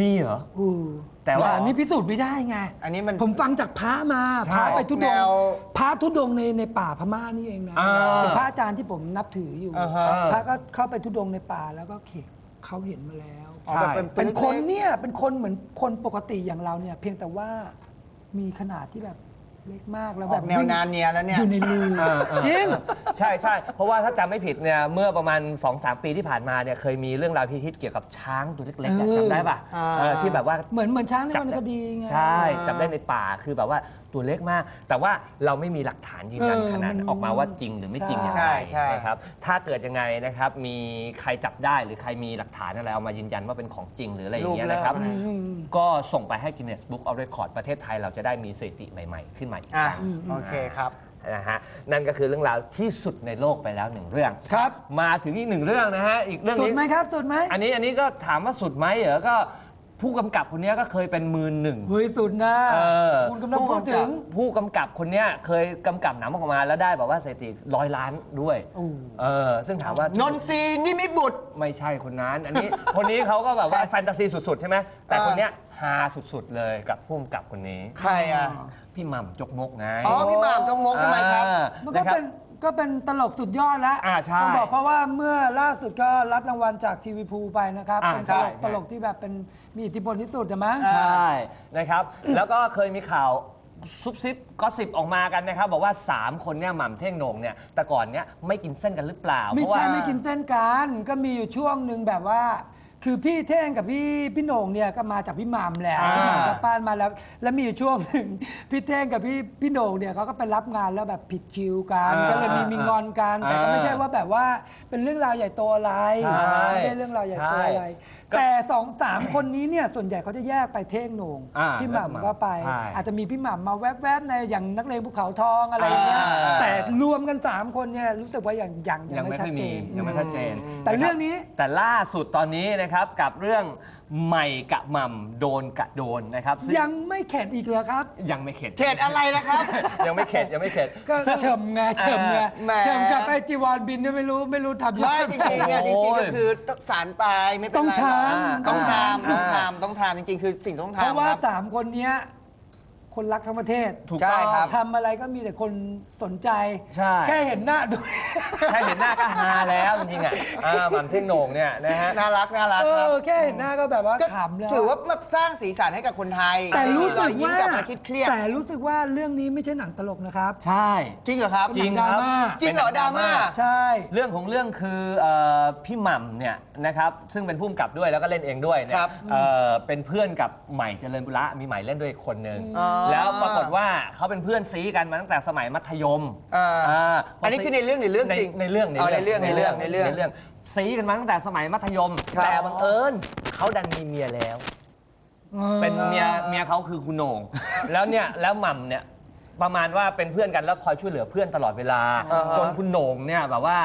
มีเหรออู้แต่ว่าอันนี้พิสูจน์ไม่ได้ไงอันนี้มันผมฟังจากพระมาใช่พระไปทุดแนงวค์พระทุดงค์ในในป่าพม่านี่เองนะอ่าเป็นพระอาจารย์ที่ผมนับถืออยู่ อ่าฮะ พระก็เข้าไปทุดงค์ในป่าแล้วก็เขกเขาเห็นมาแล้ว อ๋อแบบเป็นเป็นคนล็กๆ เนี่ยเป็นคนเหมือนคนปกติอย่างเราเนี่ย เพียงแต่ว่ามีขนาดที่แบบ เล็กมากแล้วอแบอบกแนววิ่งนาเนียแล้วเนี่ย อยู่ในรูเออเออจริง ใช่ใช่เพราะว่าถ้าจำไม่ผิดเนี่ยเมื่อประมาณ 2-3 ปีที่ผ่านมาเนี่ยเคยมีเรื่องราวพิฮิตเกี่ยวกับช้างตัวเล็กๆอะเออ จำได้ป่ะอ่า เออที่แบบว่า เหมือนเหมือนช้างในจับวรรณได้คดีไง ใช่จับได้ในป่าคือแบบว่าตัวเล็กมาก แต่ว่าเราไม่มีหลักฐานยืนยันเออขนาดนั้นมัน ออกมาว่าจริงหรือไม่จริงอย่างใช่ไรใช่ นะครับถ้าเกิดยังไงนะครับมีใครจับได้หรือใครมีหลักฐานอะไรเอามายืนยันว่าเป็นของจริงหรืออะไรอย่างเงี้ยนะครับรูปเลิฟอืมก็ส่งไปให้ Guinness Book of Record ประเทศไทยเราจะได้มีสถิติใหม่ๆ ขึ้นมาอีกคอะรั้งโอเคครับนะฮะนั่นก็คือเรื่องราวที่สุดในโลกไปแล้วหนึ่งเรื่อง ครับมาถึงอีกหนึ่งเรื่องนะฮะอีกเรื่องสุดนี้ ไหมครับสุดไหม อันนี้อันนี้ก็ถามว่าสุดไหมเหรอก็ ผู้กำกับคนเนี้ยก็เคยเป็นมือหนึ่ง เฮ้ยสุดนะเออ คุณกำลังพูดถึง ผู้กำกับคนเนี้ยเคยกำกับหนังออกมาแล้วได้แบบว่าสถิติร้อยล้านด้วยโอ้เออซึ่งถามว่านนทรีนิมิตบุตร ไม่ใช่คนนั้น อันนี้ คนนี้เขาก็แบบว่าแฟนตาซีสุดๆ ใช่ไหมแต่อ่าคนเนี้ยฮาสุดๆเลยกับผู้กำกับคนนี้ ใครอะ พี่หม่ำจกมกไงอ๋อพี่หม่ำจงมกทำไมครับอ่ามันก็ะครับเป็น ก็เป็นตลกสุดยอดแล้วอ่าใช่ต้องบอกเพราะว่าเมื่อล่าสุดก็รับรางวัลจากทีวีพูไปนะครับ อ่าเป็นใช่ตลกใช่ ตลกที่แบบเป็นมีอิทธิพลที่สุดนะมั้ง ใช่นะครับ แล้วก็เคยมีข่าวซุบซิบก็สิบออกมากันนะครับ บอกว่า 3 คนเนี่ยหม่ำเท่งโหน่งเนี่ยแต่ก่อนเนี่ยไม่กินเส้นกันหรือเปล่าไม่เพราะใช่ว่า ไม่กินเส้นกันก็มีอยู่ช่วงหนึ่งแบบว่า คือพี่เท่งกับพี่พี่โหน่งเนี่ยก็มาจากพี่หม่ำแหละอ่าพี่หม่ำกับป้านมาแล้ว แล้วมีอยู่ช่วงหนึ่งพี่เท่งกับพี่พี่โหน่งเนี่ยเขาก็ไปรับงานแล้วแบบผิดคิวกันอ่าก็เลยมีมีงอนกันแต่ก็ไม่อ่าใช่ว่าแบบว่าเป็นเรื่องราวใหญ่โตอะไรใช่ไม่ได้เรื่องราวใหญ่โตอะไร ใช่แต่สองสามคนนี้เนี่ยส่วนใหญ่เขาจะแยกไปเท่งโหน่งอ่าพี่หม่ำก็ไป ใช่อาจจะมีพี่หม่ำมาแวบๆในอย่างนักเลงภูเขาทองอะไรอย่างเงี้ยอ่า แต่รวมกัน3คนเนี่ยรู้สึกว่าอย่างยังยัยังงไม่ไม่ชัค่ดอยเจมีน ยังไม่ชัดเจนแต่ะคบเรื่องนี้ แต่ล่าสุดตอนนี้นะครับกับเรื่องใหม่กะหม่ำโดนกะโดนนะครับซึ่ยังไม่เข็ดอีกเหรอครับ ยังไม่เข็ด เขตอะไรล่ะครับ ยังไม่เข็ดยังไม่เข็ดก็ซึ่ง เฉิมไงเฉิมไงแหม เฉิมกับไอจีวอนบินเนี่ยไม่รู้ไม่รู้ทำยังไม่ไงจริงๆเนี่ยจโอ้ยริงๆก็คือสารไปไม่เป็นไรต้องทำหรอกต้องทำอ่าต้องทำต้องทำจริงๆ คือสิ่งต้องเพราะทำว่าครับ3คนเนี้ย คนรักทั้งประเทศถูกใช่ต้องครับ ทำอะไรก็มีแต่คนสนใจ ใช่ แค่เห็นหน้าดู แค่เห็นหน้าก็ฮาแล้วจริงๆอะอ่าหม่ำเท่งโหน่งเนี่ยนะฮะ น่ารักน่ารักเอครับอแค่เห็นหน้าก็แบบว่าก็ขำแล้วถือว่ามาสร้างสีสันให้กับคนไทยแต่รู้สึกให้มีอยยิ้มว่ากับมาคิดเครียดแต่รู้สึกว่าเรื่องนี้ไม่ใช่หนังตลกนะครับ ใช่ จริงเหรอครับ จริงดครารับม่า จริงเหรอดราม่า ใช่ เรื่องของเรื่องคือเอ่อพี่หม่ำเนี่ยนะครับซึ่งเป็นผู้กำกับด้วยแล้วก็เล่นเองด้วยเนี่ยครับเอ่อเป็นเพื่อนกับใหม่เจริญบุระมีใหม่เล่นด้วยอีกคนนึงอ๋อแล้วปรากฏว่าเขาเป็นเพื่อนซีกันมาตั้งแต่สมัยมัธยมอ่าอ่าอันนี้คือในเรื่องหรือเรื่องจริงในเรื่องอ๋อในเรื่องในเรื่องในเรื่องในเรื่องซีกันมาตั้งแต่สมัยมัธยม ครับ แต่บังเอิญเขาดันมีเมียแล้ว เป็นเมียเมียเขาคือคุณโหน่งแล้วเนี่ยแล้วหม่ำเนี่ยประมาณว่าเป็นเพื่อนกันแล้วคอยช่วยเหลือเพื่อนตลอดเวลา อ่าฮะจนคุณโหน่งเนี่ยแบบว่า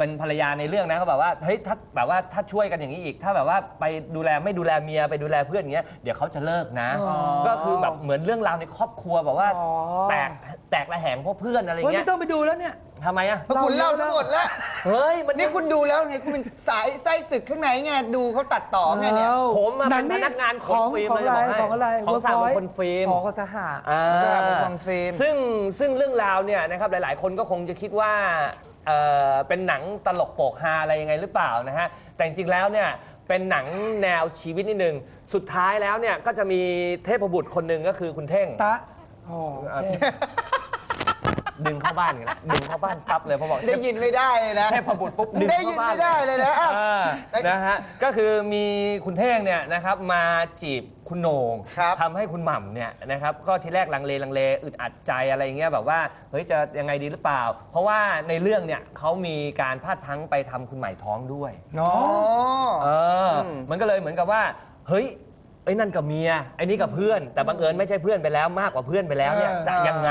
เป็นภรรยาในเรื่องนะเขาแบบว่าเฮ้ยถ้าแบบว่าถ้าช่วยกันอย่างนี้อีก ถ้าแบบว่าไปดูแลไม่ดูแลเมียไปดูแลเพื่อนอย่างเงี้ยเดี๋ยวเขาจะเลิกนะอ๋อก็คือแบบเหมือนเรื่องราวในครอบครัวแบบว่าอ๋อแตกแตกระแหงเพราะเพื่อนอะไรเฮ้ยเงี้ไม่ยต้องไปดูแล้วเนี่ยทำไมอะเพราะคุณเล่าทั้งหมดแล้วเฮ้ยมันนี่คุณดูแล้วเนี่ยคุณเป็นสายไส้ศึกข้างในไงดูเขาตัดต่อไงเนี่ยอาผมอะหเป็นพนักงานขนฟิล์มของเลยอะไรบอกให้ของอะไรของสหมง Workpoint คลฟิล์มของสหะอ่าสหมงคลฟิล์มซึ่งซึ่งเรื่องราวเนี่ยนะครับหลาย ๆ คนก็คงจะคิดว่า เอ่อเป็นหนังตลกโปกฮาอะไรยังไงหรือเปล่านะฮะ แต่จริงๆแล้วเนี่ยเป็นหนังแนวชีวิตนิดนึง สุดท้ายแล้วเนี่ยก็จะมีเทพบุตรคนหนึ่งก็คือคุณเท่ง ตะอ๋อโอเค ดึงเข้าบ้านกันละดึงเข้าบ้านปั๊บเลยเพราะบอกได้ยินไม่ได้เลยนะ เทพบุตรปุ๊บดึงได้เข้ายินบ้านไม่ได้เลยนะอ้าว อ่านะฮะก็คือมีคุณเท่งเนี่ยนะครับมาจีบคุณโหนงครับทำให้คุณหม่ำเนี่ยนะครับก็ทีแรกลังเลลังเลอึดอัดใจอะไรเงี้ยแบบว่าเฮ้ยจะยังไงดีหรือเปล่า เพราะว่าในเรื่องเนี่ยเขามีการพลาดพลั้งไปทำคุณใหม่ท้องด้วยอ๋อเอออ มมันก็เลยเหมือนกับว่า เฮ้ย ไอ้นั่นกับเมียไอ้นี่กับเพื่อน แต่บังเอิญไม่ใช่เพื่อนไปแล้วมากกว่าเพื่อนไปแล้วเนี่ยเออจะยังไง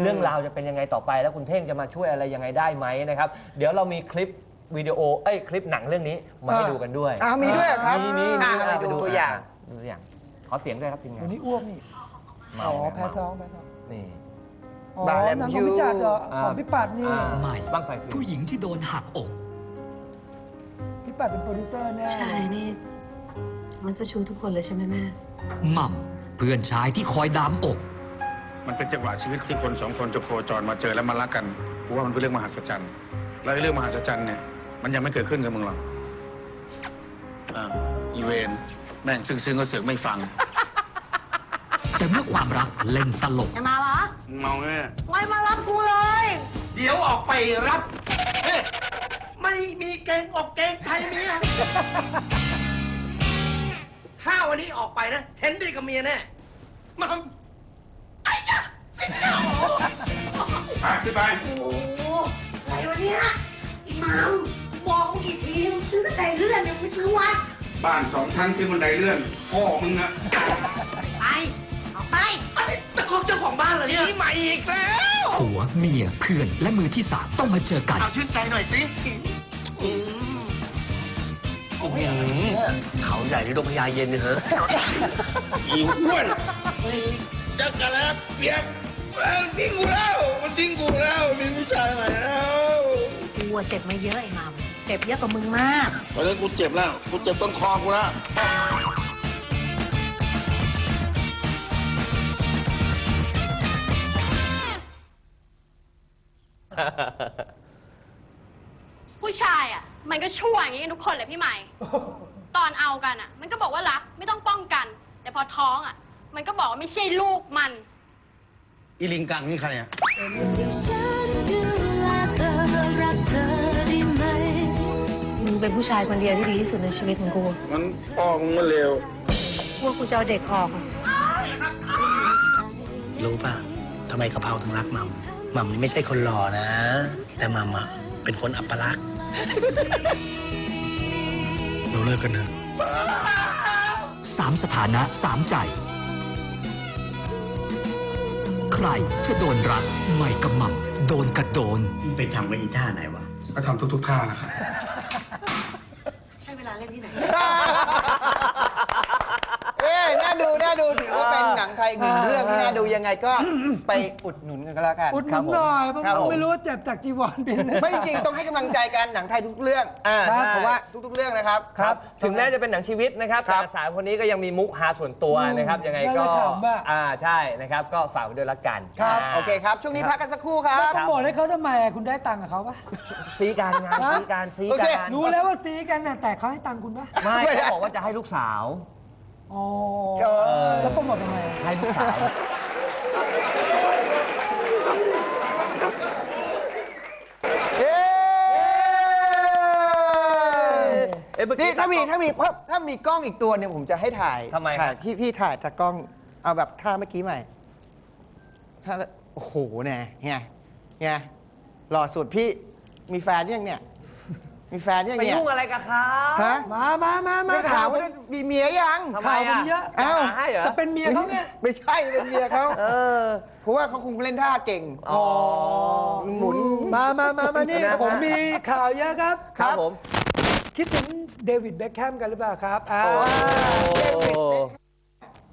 เรื่องราวจะเป็นยังไงต่อไป แล้วคุณเท่งจะมาช่วยอะไรยังไงได้ไหมนะครับ เดี๋ยวเรามีคลิปวิดีโอเอ้ยคลิปหนังเรื่องนี้มาให้ดูกันด้วยอ้าวมีด้วยเหรอครับมีมีอะมีไปดูตัวอย่าง ดูตัวอย่าง ขอเสียงด้วยครับทีมงาวันนนี้อ้วกนี่ เมาอ๋อไงแพ้ท้องแพ้ท้องนี่ อ๋อบาแลมหนังขยูองพี่จัดเหรออ่า ของพี่ปัดนี่ อ่าใหม่ บ้างไฟฟิล์มผู้หญิงที่โดนหักอก พี่ปัดเป็นโปรดิวเซอร์แน่ใช่เลยนี่ มันเจ้าชู้ทุกคนเลยใช่ไหมแม่ หม่ำเพื่อนชายที่คอยดามอก มันเป็นจังหวะชีวิตที่คนสองคนจะโคจรมาเจอแล้วมารักกันกูว่ามันเป็นเรื่องมหัศจรรย์ แล้วไอ้เรื่องมหัศจรรย์เนี่ย มันยังไม่เกิดขึ้นกับมึงหรอกอ่าอีเวนแม่งซึ้งๆก็เสือกไม่ฟัง แต่เมื่อความรักเล่นตลก จะมาวะเมาแน่ไม่มารับกูเลย เดี๋ยวออกไปรับเอ๊ะไม่มีเกงออกเกงไทยเมีย ถ้าวันนี้ออกไปนะเห็นดีกับเมียแน่มัมไอ้ยะไอ้เจ้าไปขึ้นไปโอ้โหอะไรวะเนี่ยไอ้หมัมบอกมึงกี่ทีมึงซื้อแต่เลื่อนเนี่ยมึงซื้อวัดบ้านสองชั้นขึ้นบันไดเลื่อนพ่อมึงนะ ไปออกไป อันนี้ตะคอกเจ้าของบ้านเหรอเนี่ยนี่ใหม่อีกแล้วผัวเมียเพื่อนและมือที่สามต้องมาเจอกัน เอาชื่นใจหน่อยสิอืมโอ้โห เขาใหญ่ที่ดงพญาเย็นเนี่ยเหรออีอ้วนจักรแล้วเปียกแล้วทิ้งกูแล้วมันทิ้งกูแล้วมีผู้ชายใหม่แล้วกูอะเจ็บมาเยอะไอ้หมัมเจ็บเยอะกว่ามึงมากตอนนี้กูเจ็บแล้วกูเจ็บต้นคอกูแล้ว ผู้ชายอะ มันก็ชั่วอย่างนี้กันทุกคนเลยพี่ใหม่ ตอนเอากันอะ มันก็บอกว่ารักไม่ต้องป้องกัน แต่พอท้องอะ มันก็บอกว่าไม่ใช่ลูกมัน อีลิงกังนี่ใครอะ มึงเป็นผู้ชายคนเดียวที่ดีที่สุดในชีวิตของกูมันพ่อมึงมันเร็วพวกกูจะเอาเด็กออกอะรู้ป่ะทำไมกะเพราถึงรักหมัมหมัมนี่ไม่ใช่คนหล่อนะ แต่หมัมอะเป็นคนอัปลักษณ์ เราเลิกกันเถอะสามสถานะสามใจ ใครจะโดนรักไม่กระหม่ำโดนกระโดน ไปทำกับอีท่าไหนวะ ก็ทำทุกๆท่านะครับ ใช่เวลาเล่นที่ไหนเอ้ยน่า ดูน่าดูถือว่าเป็นหนังไทยอีกหนึ่งเรื่องที่น่าดูยังไงก็ไปอุดหนุนกันก็แล้วกันอุดหนุนหน่อยเพราะครับผมไม่รู้ว่าเจ็บจากจีวรเป็นหรือเปไม่ล่าจริงๆต้องให้กำลังใจกันหนังไทยทุกเรื่องอ่าครับใช่เพราะว่าทุกๆเรื่องนะครับครับถึงแม้จะเป็นหนังชีวิตนะครับครัแต่บสาวคนนี้ก็ยังมีมุกฮาส่วนตัวนะครับยังไงก็น่าจะขำอะอ่าใช่นะครับก็ฝากไว้ด้วยละกันครับาโอเคครับช่วงนี้พักกันสักครู่ครับโปรโมทให้เขาทำไมอะคุณได้ตังค์กับเขาปะซีการงานฮะซีการซีโอเคการรู้แล้วว่าซีกันน่ะแต่เขาให้ตังค์คุณปะไม่ไม่ได้เขาบอกว่าจะให้ลูกสาว อ๋อเออแล้วโปรโมททำไมให้ลูกสาว เย้เอ้ยเมื่อนี่กี้ถ้ามีถ้ามีถ้าถ้ามีกล้องอีกตัวเนี่ยผมจะให้ถ่ายทำไมครับถ่ายพี่พี่ถ่ายจากกล้องเอาแบบท่าเมื่อกี้ใหม่ท่าละโอ้โหเนี่ยไงไงหล่อสุดพี่มีแฟนยังเนี่ย มีแฟนยังไปเนี่ย ยุ่งอะไรกับเขาฮะมามามามาไม่ถามว่ามีเมียยัง ทำไมข่าวผมอะเยอะ เอ้า หให้เหรอจะเป็นเมียเขาไงไม่ใช่เป็นเมียเขาเออเพราะว่าเขาคงเล่นท่าเก่งอ๋อหมุน มามามามานี่นะฮะผมมีข่าวเยอะครับ ครับผม คิดถึงเดวิดเบคแฮมกันหรือเปล่าครับอ่า โอ้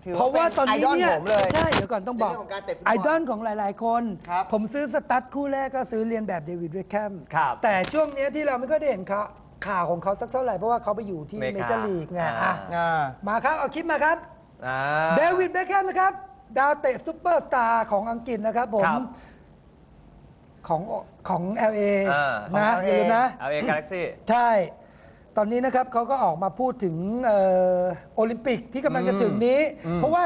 ถือเพราะว่าตอนนี้ไอดอลเนี่ยผมเลย ใช่เดี๋ยวก่อนต้องบอกในเรื่องของการเตะฟุตบอลไอดอลของหลายๆ คน ครับผมซื้อสตั๊ดคู่แรกก็ซื้อเรียนแบบเดวิดเบคแฮมครับแต่ช่วงเนี้ยที่เราไม่ค่อยได้เห็นเขาข่าวของเขาสักเท่าไหร่ เพราะว่าเขาไปอยู่ที่อเมเมริกาเจอร์ลีกไงอ่าอะอ่า มาครับ เอาคลิปมาครับ อ่า เดวิดเบคแฮมนะครับ ดาวเตะซุปเปอร์สตาร์ของอังกฤษนะครับผม ครับ ของของ LA อ่า นะของ LA อย่าลืมนะ เอาเอกาแล็กซี่ ใช่ ตอนนี้นะครับเขาก็ออกมาพูดถึงเอ่อโอลิมปิกที่กำลังจะถึงนี้ เพราะว่า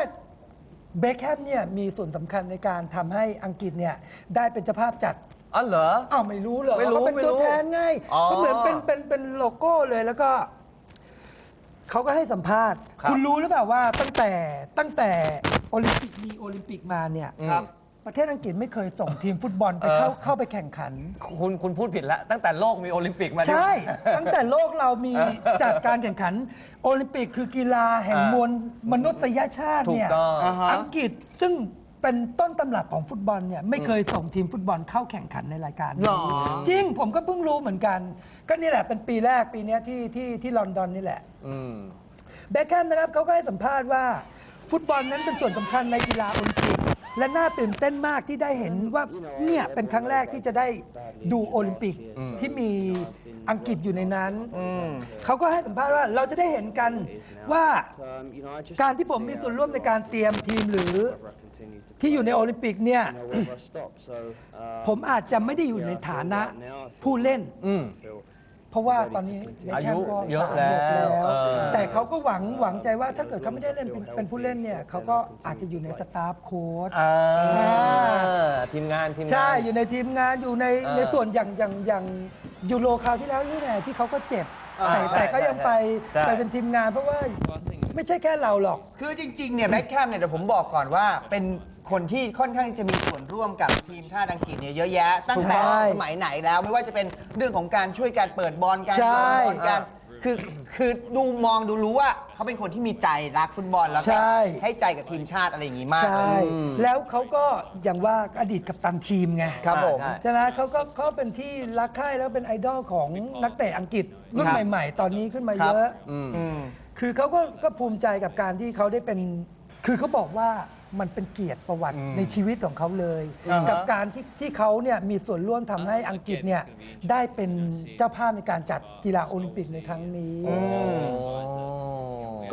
เบคแฮมเนี่ยมีส่วนสำคัญในการทำให้อังกฤษเนี่ยได้เป็นเจ้าภาพจัด อ๋อเหรอ อ้าวไม่รู้เหรอไม่รู้เขาเป็นไม่ตัวรู้แทนไงอ๋อก็เหมือนเป็นเป็นเป็นโลโก้เลยแล้วก็เขาก็ให้สัมภาษณ์ ครับคุณรู้หรือเปล่าว่าตั้งแต่ตั้งแต่โอลิมปิกมีโอลิมปิกมาเนี่ยครับ ประเทศอังกฤษไม่เคยส่งทีมฟุตบอลไปเข้าเข้าไปแข่งขัน คุณคุณพูดผิดแล้วตั้งแต่โลกมีโอลิมปิกมาเนี่ย ใช่ ตั้งแต่โลกเรามีจัดการแข่งขัน โอลิมปิกคือกีฬาแห่งอ่ามวลมนุษยชาติถูกเนี่ยต้องอ่าฮะ อังกฤษซึ่งเป็นต้นตำรับของฟุตบอลเนี่ยไม่เคยส่งทีมฟุตบอลเข้าแข่งขันในรายการนี้หรอ จริงผมก็เพิ่งรู้เหมือนกัน ก็นี่แหละเป็นปีแรกปีเนี้ยที่ที่ที่ลอนดอนนี่แหละ อืม เบคแฮมนะครับเขาก็ให้สัมภาษณ์ว่า ฟุตบอลนั้นเป็นส่วนสำคัญในกีฬาโอลิมปิก และน่าตื่นเต้นมากที่ได้เห็นว่าเนี่ยเป็นครั้งแรกที่จะได้ดูโอลิมปิกที่มีอังกฤษอยู่ในนั้นอืมเขาก็ให้สัมภาษณ์ว่าเราจะได้เห็นกันว่าการที่ผมมีส่วนร่วมในการเตรียมทีมหรือที่อยู่ในโอลิมปิกเนี่ย ผมอาจจะไม่ได้อยู่ในฐานะผู้เล่นอืม เพราะว่าตอนนี้เบคอาแฮยุมก็เยอะสามสิบแล้วแล้วเออแต่เขาก็หวังหวังใจว่าถ้าเกิดเขาไม่ได้เล่นเป็นเป็นผู้เล่นเนี่ยเขาก็อาจจะอยู่ในสตาฟโค้ช อ่าอ่า ทีมงานทีมงาน ใช่อยู่ในทีมงานอยู่ในเออในส่วนอย่างอย่างอย่างยูโรคราวที่แล้วนี่แหละที่เขาก็เจ็บอ่า แต่ใช่แต่ก็ยังไปใช่ ไปเป็นทีมงานเพราะว่าไม่ใช่แค่เราหรอก คือจริงๆ เนี่ยแบ็คแคมเนี่ยเดี๋ยวผมบอกก่อนว่าเป็น คนที่ค่อนข้างจะมีส่วนร่วมกับทีมชาติอังกฤษเนี่ยเยอะแยะ ตั้งแต่ใช่สมัยไหนแล้ว ไม่ว่าจะเป็นเรื่องของการช่วยการเปิดบอลการใช่โยนบอลการคือคือดูมองดูรู้ว่าเขาเป็นคนที่มีใจรักฟุตบอลแล้วก็ใช่ ให้ใจกับทีมชาติอะไรอย่างงี้มากใช่แล้วเขาก็อย่างว่าอดีตกัปตันทีมไงครับผมใช่ใช่ไหมเขาก็เขาเป็นที่รักใคร่แล้วเป็นไอดอลของนักเตะอังกฤษรุ่นครับ ใหม่ ๆ ตอนนี้ขึ้นมาครับเยอะ อืม คือเขาก็ก็ภูมิใจกับการที่เขาได้เป็น คือเขาบอกว่า มันเป็นเกียรติประวัติในชีวิตของเขาเลย อ่าฮะ กับการที่ที่เขาเนี่ยมีส่วนร่วมทำให้อังกฤษเนี่ยได้เป็นเจ้าภาพในการจัดกีฬาโอลิมปิกในครั้งนี้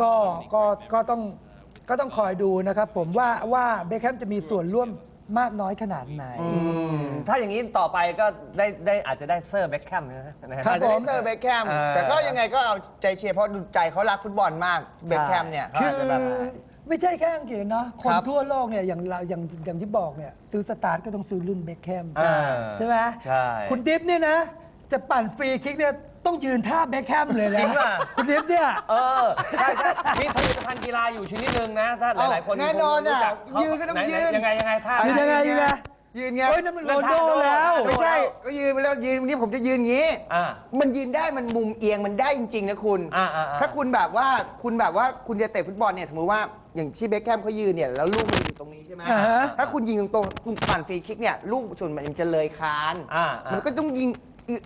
ก็ก็ก็ต้องก็ต้องคอยดูนะครับผมว่าว่าเบคแฮมจะมีส่วนร่วมมากน้อยขนาดไหน ถ้าอย่างนี้ต่อไปก็ได้ได้อาจจะได้เซอร์เบ็คแคมนะฮะนะฮะ ครัอาบจจะได้เซอร์เบคแคม เออแต่ก็ยังไงก็เอาใจเชียร์เพราะดูใจเขารักฟุตบอลมาก เบคแคมเนี่ยเขาคือาจอจะแบบ ไม่ใช่แค่อังกฤษเนาะคนครับทั่วโลกเนี่ยอย่างเราอย่างอย่างที่บอกเนี่ยซื้อสตาร์ทก็ต้องซื้อรุ่นเบคแฮมอ่าใช่ไหมใช่คุณดิฟเนี่ยนะ จะปั่นฟรีคิกเนี่ยต้องยืนท่าเบคแฮมเลยจรินะงป่ะ คุณดิฟเนี่ย เออใช่ใช่มีผลิตภัณฑ์กีฬาอยู่ชนิดหนึ่งนะ ถ้าหลาย ๆ คนแน่นอนอะรู้จักเขายืนก็ต้องไหยืน ยังไงยังไงท่า ยืนยังไงยังไงยืนไง โอ้ยนั่นมันโรนลโดนั่นท่าโดแล้ว ไม่ใช่ก็ยืนไปแล้วยืนวันนี้ผมจะยืนอย่างนี้ อ่ามันยืนได้มันมุมเอียงมันได้จริง ๆ นะคุณ อ่าอ่าอ่าถ้าคุณแบบว่าคุณแบบว่าคุณจะเตะฟุตบอลเนี่ยสมมติว่า อย่างที่เบคแคมเขายืนเนี่ยแล้วลูกมันอยู่ตรงนี้ใช่ไหมอ่าฮะถ้าคุณยิงตรงๆคุณปั่นฟรีคิกเนี่ยลูกส่วนมันจะเลยคานอ่าอ่ามันก็ต้องยิง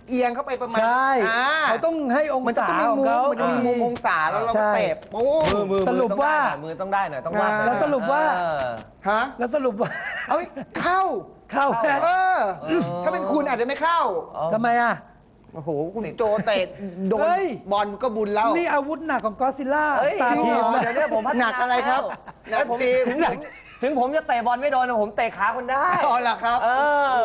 เอียงเข้าไปประมาณใช่อ่าเขาต้องให้องมันจะศาต้องมีของมุมเขามันจะมีมุมองศาแล้วเราก็ใช่ เตะโอ้มือมือสรุปว่ามือต้องได้หน่อยต้องวาดหน่อยแล้วสรุปว่า เออ ฮะแล้วสรุปว่า เอ้ยเข้าเข้า เออถ้าเป็นคุณอาจจะไม่เข้า ทำไมอะ โอ้โห คุณโจเตะโดนเฮ้ย บอลก็บุญแล้วนี่อาวุธหนักของกอซิล่าเฮ้ยตาจริงทีเหรมอนะเดี๋ยวนี้ผมพัฒนาหนักอะไรครับแล้วผมหนักทีมถึงถึงผมจะเตะบอลไม่โดนแต่ผมเตะขาคนได้อ๋อเหรอครับ เออ